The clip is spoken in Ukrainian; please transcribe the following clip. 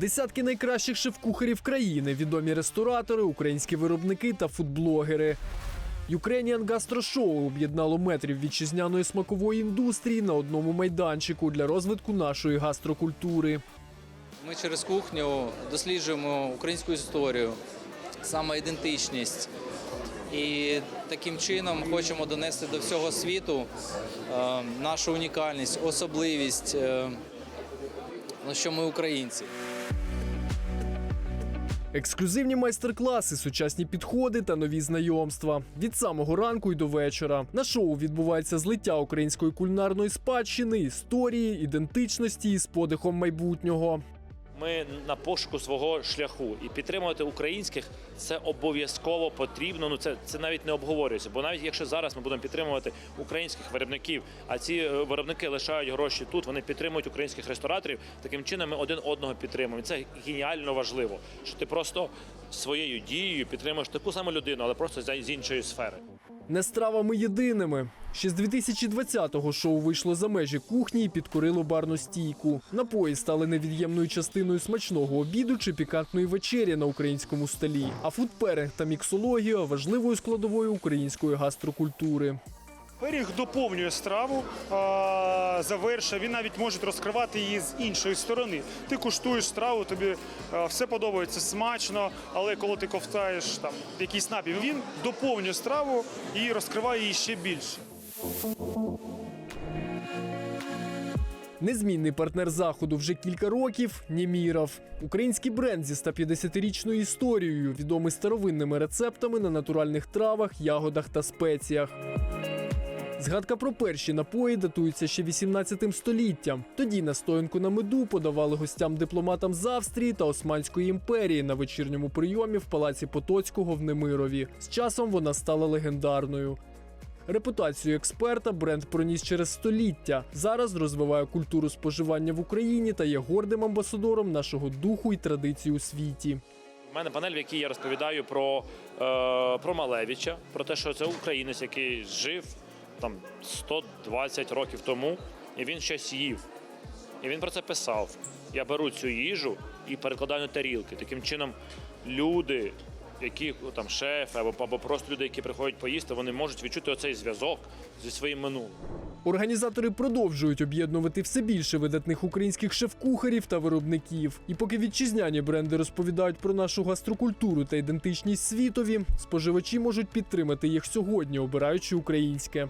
Десятки найкращих шеф-кухарів країни, відомі ресторатори, українські виробники та фудблогери. Ukrainian Gastro Show об'єднало метрів вітчизняної смакової індустрії на одному майданчику для розвитку нашої гастрокультури. Ми через кухню досліджуємо українську історію, саме ідентичність. І таким чином хочемо донести до всього світу е, нашу унікальність, особливість, е, що ми українці. Ексклюзивні майстер-класи, сучасні підходи та нові знайомства від самого ранку й до вечора. На шоу відбувається злиття української кулінарної спадщини, історії, ідентичності з подихом майбутнього. Ми на пошуку свого шляху і підтримувати українських це обов'язково потрібно. Ну це, це навіть не обговорюється. Бо навіть якщо зараз ми будемо підтримувати українських виробників, а ці е, виробники лишають гроші тут, вони підтримують українських рестораторів. Таким чином ми один одного підтримуємо. Це геніально важливо, що ти просто своєю дією підтримуєш таку саму людину, але просто з іншої сфери. Не стравами єдиними. Ще з 2020-го шоу вийшло за межі кухні і підкорило барну стійку. Напої стали невід'ємною частиною смачного обіду чи пікантної вечері на українському столі. А фудперинг та міксологія важливою складовою української гастрокультури. Пиріг доповнює страву, завершує. Він навіть може розкривати її з іншої сторони. Ти куштуєш страву, тобі все подобається смачно, але коли ти ковтаєш там якийсь напій, він доповнює страву і розкриває її ще більше. Незмінний партнер заходу вже кілька років Німіров. Український бренд зі 150-річною історією, відомий старовинними рецептами на натуральних травах, ягодах та спеціях. Згадка про перші напої датується ще 18 століттям. Тоді настоянку на меду подавали гостям-дипломатам з Австрії та Османської імперії на вечірньому прийомі в палаці Потоцького в Немирові. З часом вона стала легендарною. Репутацію експерта бренд проніс через століття. Зараз розвиває культуру споживання в Україні та є гордим амбасадором нашого духу і традицій у світі. У мене панель, в якій я розповідаю про, е, про Малевича, про те, що це українець, який жив там 120 років тому, і він щось їв. І він про це писав. Я беру цю їжу і перекладаю на тарілки. Таким чином, люди, які ну, там шефи або, або просто люди, які приходять поїсти, вони можуть відчути оцей зв'язок зі своїм минулим. Організатори продовжують об'єднувати все більше видатних українських шеф-кухарів та виробників. І поки вітчизняні бренди розповідають про нашу гастрокультуру та ідентичність світові, споживачі можуть підтримати їх сьогодні, обираючи українське.